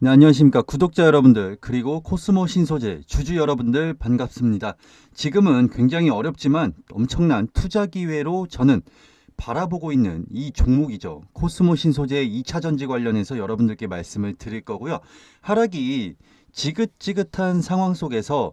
네, 안녕하십니까 구독자 여러분들 그리고 코스모 신소재 주주 여러분들 반갑습니다. 지금은 굉장히 어렵지만 엄청난 투자 기회로 저는 바라보고 있는 이 종목이죠. 코스모 신소재 2차 전지 관련해서 여러분들께 말씀을 드릴 거고요. 하락이 지긋지긋한 상황 속에서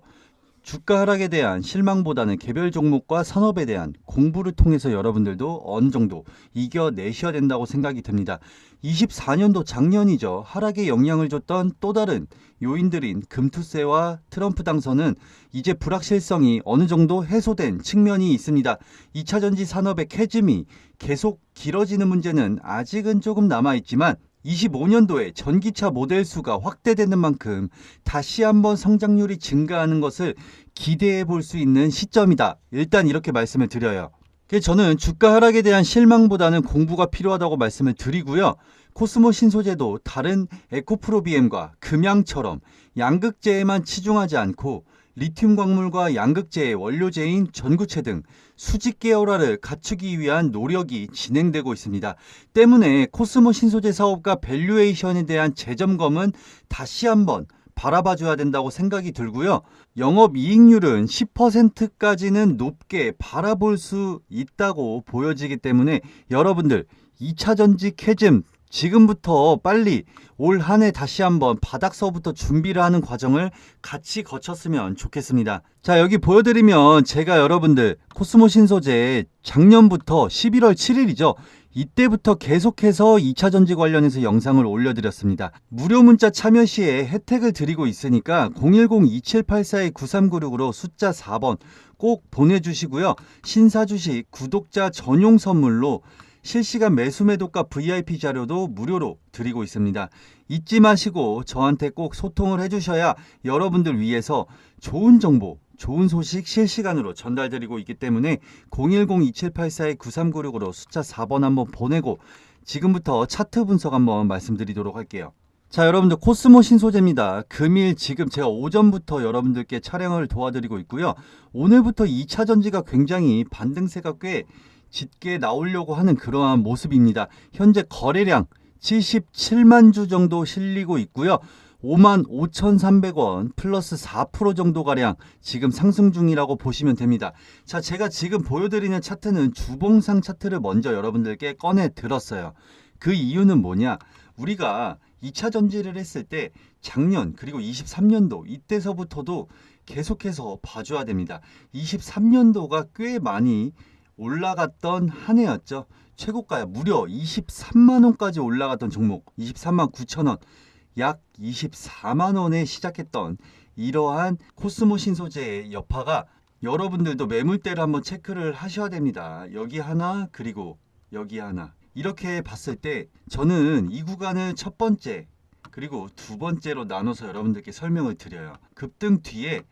주가 하락에 대한 실망보다는 개별 종목과 산업에 대한 공부를 통해서 여러분들도 어느 정도 이겨내셔야 된다고 생각이 듭니다. 24년도 작년이죠. 하락에 영향을 줬던 또 다른 요인들인 금투세와 트럼프 당선은 이제 불확실성이 어느 정도 해소된 측면이 있습니다. 2차 전지 산업의 캐즘이 계속 길어지는 문제는 아직은 조금 남아있지만 25년도에 전기차 모델 수가 확대되는 만큼 다시 한번 성장률이 증가하는 것을 기대해 볼 수 있는 시점이다. 일단 이렇게 말씀을 드려요. 그래서 저는 주가 하락에 대한 실망보다는 공부가 필요하다고 말씀을 드리고요. 코스모 신소재도 다른 에코프로비엠과 금양처럼 양극재에만 치중하지 않고 리튬 광물과 양극재의 원료재인 전구체 등 수직 계열화를 갖추기 위한 노력이 진행되고 있습니다. 때문에 코스모 신소재 사업과 밸류에이션에 대한 재점검은 다시 한번 바라봐 줘야 된다고 생각이 들고요. 영업 이익률은 10%까지는 높게 바라볼 수 있다고 보여지기 때문에 여러분들 2차 전지 캐즘 지금부터 빨리 올 한 해 다시 한번 바닥서부터 준비를 하는 과정을 같이 거쳤으면 좋겠습니다. 자, 여기 보여드리면 제가 여러분들 코스모 신소재 작년부터 11월 7일이죠. 이때부터 계속해서 2차 전지 관련해서 영상을 올려드렸습니다. 무료 문자 참여 시에 혜택을 드리고 있으니까 010-2784-9396으로 숫자 4번 꼭 보내주시고요. 신사 주식 구독자 전용 선물로 실시간 매수 매도가 VIP 자료도 무료로 드리고 있습니다. 잊지 마시고 저한테 꼭 소통을 해주셔야 여러분들 위해서 좋은 정보, 좋은 소식 실시간으로 전달드리고 있기 때문에 010-2784-9396으로 숫자 4번 한번 보내고 지금부터 차트 분석 한번 말씀드리도록 할게요. 자, 여러분들 코스모 신소재입니다. 금일 지금 제가 오전부터 여러분들께 촬영을 도와드리고 있고요. 오늘부터 2차 전지가 굉장히 반등세가 꽤 짙게 나오려고 하는 그러한 모습입니다. 현재 거래량 77만 주 정도 실리고 있고요. 5만 5,300원 플러스 4% 정도 가량 지금 상승 중이라고 보시면 됩니다. 자, 제가 지금 보여드리는 차트는 주봉상 차트를 먼저 여러분들께 꺼내 들었어요. 그 이유는 뭐냐? 우리가 2차 전지를 했을 때 작년 그리고 23년도 이때서부터도 계속해서 봐줘야 됩니다. 23년도가 꽤 많이 올라갔던 한 해였죠. 최고가야 무려 23만 원까지 올라갔던 종목 23만 9천 원. 약 24만 원에 시작했던 이러한 코스모 신소재의 여파가 여러분들도 매물대를 한번 체크를 하셔야 됩니다. 여기 하나 그리고 여기 하나 이렇게 봤을 때 저는 이 구간을 첫 번째 그리고 두 번째로 나눠서 여러분들께 설명을 드려요. 급등 뒤에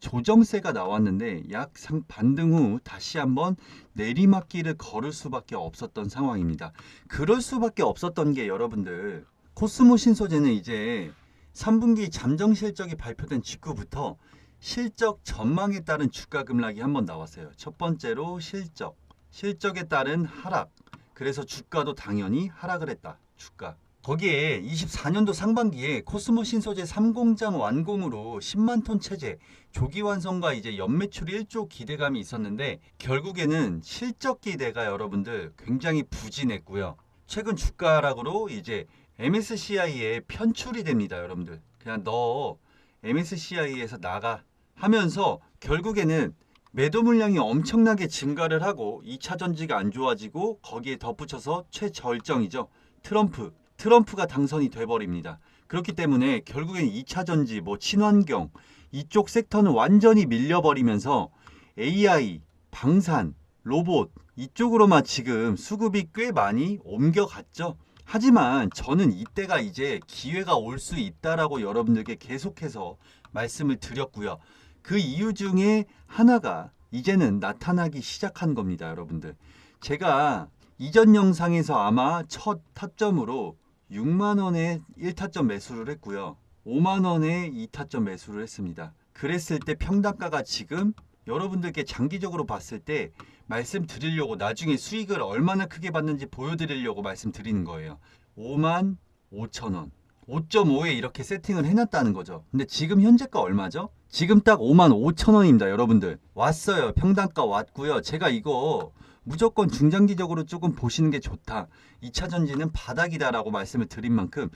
조정세가 나왔는데 약상 반등 후 다시 한번 내리막길을 걸을 수밖에 없었던 상황입니다. 그럴 수밖에 없었던 게 여러분들 코스모 신소재는 이제 3분기 잠정 실적이 발표된 직후부터 실적 전망에 따른 주가 급락이 한번 나왔어요. 첫 번째로 실적, 실적에 따른 하락. 그래서 주가도 당연히 하락을 했다. 주가. 거기에 24년도 상반기에 코스모 신소재 3공장 완공으로 10만 톤 체제 조기 완성과 이제 연매출 1조 기대감이 있었는데 결국에는 실적 기대가 여러분들 굉장히 부진했고요. 최근 주가 하락으로 이제 MSCI에 편출이 됩니다, 여러분들. 그냥 너 MSCI에서 나가 하면서 결국에는 매도 물량이 엄청나게 증가를 하고 2차 전지가 안 좋아지고 거기에 덧붙여서 최절정이죠. 트럼프. 트럼프가 당선이 돼버립니다. 그렇기 때문에 결국엔 2차 전지, 뭐 친환경 이쪽 섹터는 완전히 밀려버리면서 AI, 방산, 로봇 이쪽으로만 지금 수급이 꽤 많이 옮겨갔죠. 하지만 저는 이때가 이제 기회가 올 수 있다라고 여러분들께 계속해서 말씀을 드렸고요. 그 이유 중에 하나가 이제는 나타나기 시작한 겁니다, 여러분들. 제가 이전 영상에서 아마 첫 타점으로 6만 원에 1타점 매수를 했고요. 5만 원에 2타점 매수를 했습니다. 그랬을 때 평단가가 지금 여러분들께 장기적으로 봤을 때 말씀드리려고 나중에 수익을 얼마나 크게 받는지 보여드리려고 말씀드리는 거예요. 5만 5천 원, 5.5에 이렇게 세팅을 해놨다는 거죠. 근데 지금 현재가 얼마죠? 지금 딱 5만 5천 원입니다, 여러분들. 왔어요. 평단가 왔고요. 제가 이거 무조건 중장기적으로 조금 보시는 게 좋다. 2차 전지는 바닥이다라고 말씀을 드린 만큼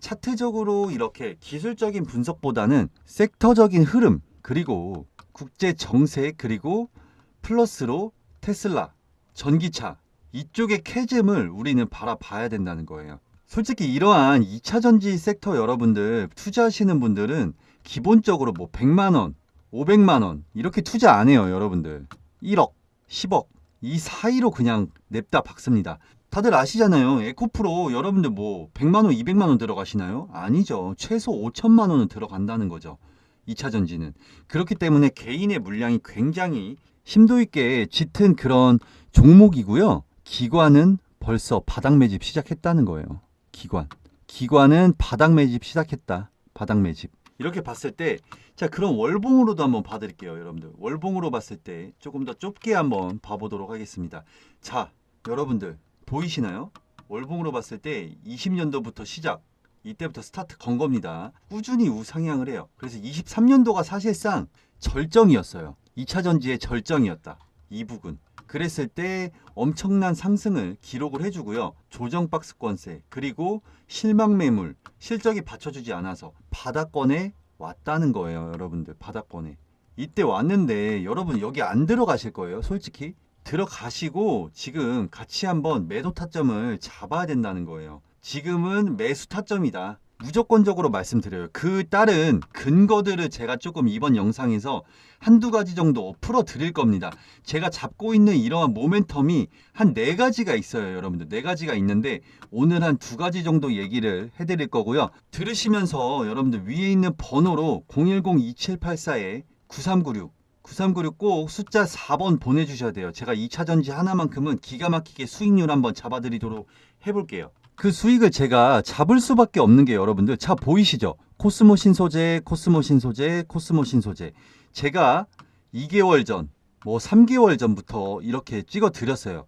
차트적으로 이렇게 기술적인 분석보다는 섹터적인 흐름 그리고 국제 정세 그리고 플러스로 테슬라, 전기차 이쪽의 캐즘을 우리는 바라봐야 된다는 거예요. 솔직히 이러한 2차 전지 섹터 여러분들 투자하시는 분들은 기본적으로 뭐 100만 원, 500만 원 이렇게 투자 안 해요, 여러분들. 1억, 10억 이 사이로 그냥 냅다 박습니다. 다들 아시잖아요. 에코프로 여러분들 뭐 100만 원, 200만 원 들어가시나요? 아니죠. 최소 5천만 원은 들어간다는 거죠. 2차 전지는. 그렇기 때문에 개인의 물량이 굉장히 심도 있게 짙은 그런 종목이고요. 기관은 벌써 바닥 매집 시작했다는 거예요. 기관. 기관은 바닥 매집 시작했다. 바닥 매집. 이렇게 봤을 때, 자, 그럼 월봉으로도 한번 봐드릴게요, 여러분들. 월봉으로 봤을 때 조금 더 좁게 한번 봐보도록 하겠습니다. 자, 여러분들, 보이시나요? 월봉으로 봤을 때 20년도부터 시작. 이때부터 스타트 건 겁니다. 꾸준히 우상향을 해요. 그래서 23년도가 사실상 절정이었어요. 2차 전지의 절정이었다. 이 부분. 그랬을 때 엄청난 상승을 기록을 해주고요. 조정 박스권세 그리고 실망 매물 실적이 받쳐주지 않아서 바닥권에 왔다는 거예요, 여러분들 바닥권에. 이때 왔는데 여러분 여기 안 들어가실 거예요, 솔직히. 들어가시고 지금 같이 한번 매도 타점을 잡아야 된다는 거예요. 지금은 매수 타점이다. 무조건적으로 말씀드려요. 그 다른 근거들을 제가 조금 이번 영상에서 한두 가지 정도 풀어 드릴 겁니다. 제가 잡고 있는 이러한 모멘텀이 한 네 가지가 있어요, 여러분들. 네 가지가 있는데 오늘 한 두 가지 정도 얘기를 해 드릴 거고요. 들으시면서 여러분들 위에 있는 번호로 010-2784에 9396 9396 꼭 숫자 4번 보내주셔야 돼요. 제가 2차 전지 하나만큼은 기가 막히게 수익률 한번 잡아드리도록 해볼게요. 그 수익을 제가 잡을 수밖에 없는 게 여러분들 차 보이시죠? 코스모 신 소재, 코스모 신 소재, 코스모 신 소재. 제가 2개월 전, 뭐 3개월 전부터 이렇게 찍어 드렸어요.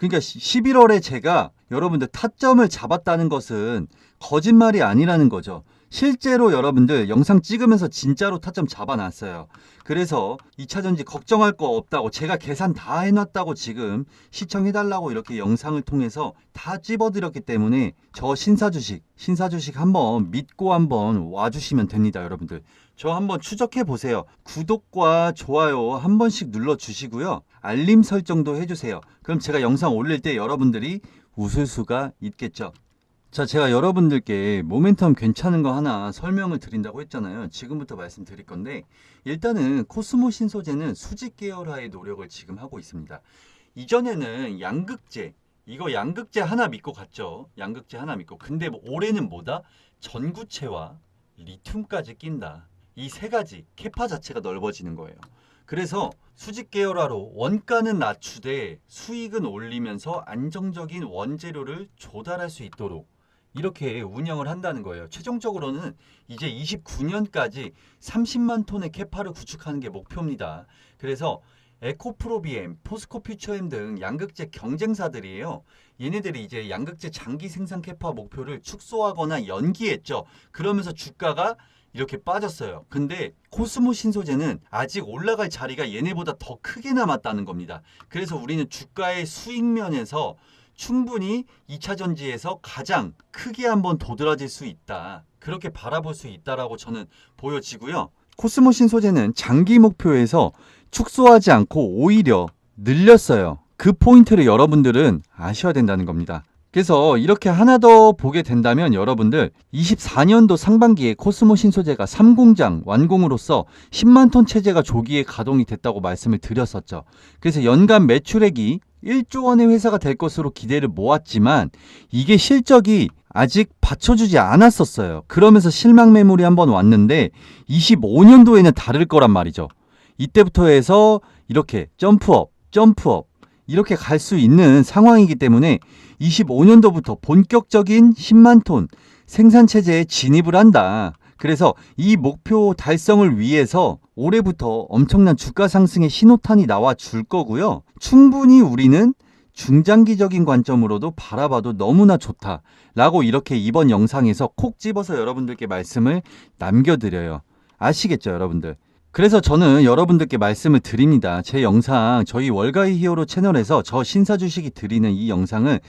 그러니까 11월에 제가 여러분들 타점을 잡았다는 것은 거짓말이 아니라는 거죠. 실제로 여러분들 영상 찍으면서 진짜로 타점 잡아놨어요. 그래서 2차 전지 걱정할 거 없다고 제가 계산 다 해놨다고 지금 시청해달라고 이렇게 영상을 통해서 다 찝어드렸기 때문에 저 신사주식, 신사주식 한번 믿고 한번 와주시면 됩니다, 여러분들. 저 한번 추적해 보세요. 구독과 좋아요 한 번씩 눌러 주시고요. 알림 설정도 해주세요. 그럼 제가 영상 올릴 때 여러분들이 웃을 수가 있겠죠. 자, 제가 여러분들께 모멘텀 괜찮은 거 하나 설명을 드린다고 했잖아요. 지금부터 말씀드릴 건데, 일단은 코스모 신소재는 수직 계열화의 노력을 지금 하고 있습니다. 이전에는 양극재, 이거 양극재 하나 믿고 갔죠. 양극재 하나 믿고. 근데 뭐 올해는 뭐다? 전구체와 리튬까지 낀다. 이 세 가지 캐파 자체가 넓어지는 거예요. 그래서 수직 계열화로 원가는 낮추되 수익은 올리면서 안정적인 원재료를 조달할 수 있도록 이렇게 운영을 한다는 거예요. 최종적으로는 이제 29년까지 30만 톤의 캐파를 구축하는 게 목표입니다. 그래서 에코프로비엠, 포스코퓨처엠 등 양극재 경쟁사들이에요. 얘네들이 이제 양극재 장기 생산 캐파 목표를 축소하거나 연기했죠. 그러면서 주가가 이렇게 빠졌어요. 근데 코스모 신소재는 아직 올라갈 자리가 얘네보다 더 크게 남았다는 겁니다. 그래서 우리는 주가의 수익면에서 충분히 2차 전지에서 가장 크게 한번 도드라질 수 있다. 그렇게 바라볼 수 있다라고 저는 보여지고요. 코스모 신소재는 장기 목표에서 축소하지 않고 오히려 늘렸어요. 그 포인트를 여러분들은 아셔야 된다는 겁니다. 그래서 이렇게 하나 더 보게 된다면 여러분들 24년도 상반기에 코스모 신소재가 3공장 완공으로서 10만 톤 체제가 조기에 가동이 됐다고 말씀을 드렸었죠. 그래서 연간 매출액이 1조 원의 회사가 될 것으로 기대를 모았지만 이게 실적이 아직 받쳐주지 않았었어요. 그러면서 실망 매물이 한번 왔는데 25년도에는 다를 거란 말이죠. 이때부터 해서 이렇게 점프업, 점프업 이렇게 갈 수 있는 상황이기 때문에 25년도부터 본격적인 10만 톤 생산 체제에 진입을 한다. 그래서 이 목표 달성을 위해서 올해부터 엄청난 주가 상승의 신호탄이 나와 줄 거고요. 충분히 우리는 중장기적인 관점으로도 바라봐도 너무나 좋다. 라고 이렇게 이번 영상에서 콕 집어서 여러분들께 말씀을 남겨드려요. 아시겠죠, 여러분들? 그래서 저는 여러분들께 말씀을 드립니다. 제 영상, 저희 월가이 히어로 채널에서 저 신사 주식이 드리는 이 영상을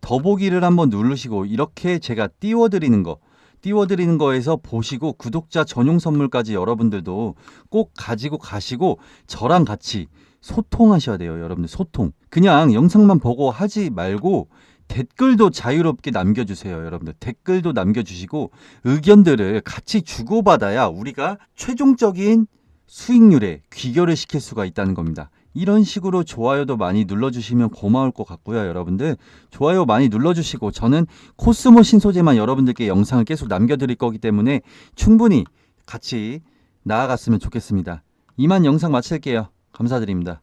더보기를 한번 누르시고 이렇게 제가 띄워드리는 거, 띄워드리는 거에서 보시고 구독자 전용 선물까지 여러분들도 꼭 가지고 가시고 저랑 같이 소통하셔야 돼요, 여러분들. 소통. 그냥 영상만 보고 하지 말고 댓글도 자유롭게 남겨주세요, 여러분들. 댓글도 남겨주시고 의견들을 같이 주고받아야 우리가 최종적인 수익률에 귀결을 시킬 수가 있다는 겁니다. 이런 식으로 좋아요도 많이 눌러주시면 고마울 것 같고요, 여러분들. 좋아요 많이 눌러주시고 저는 코스모 신소재만 여러분들께 영상을 계속 남겨드릴 거기 때문에 충분히 같이 나아갔으면 좋겠습니다. 이만 영상 마칠게요. 감사드립니다.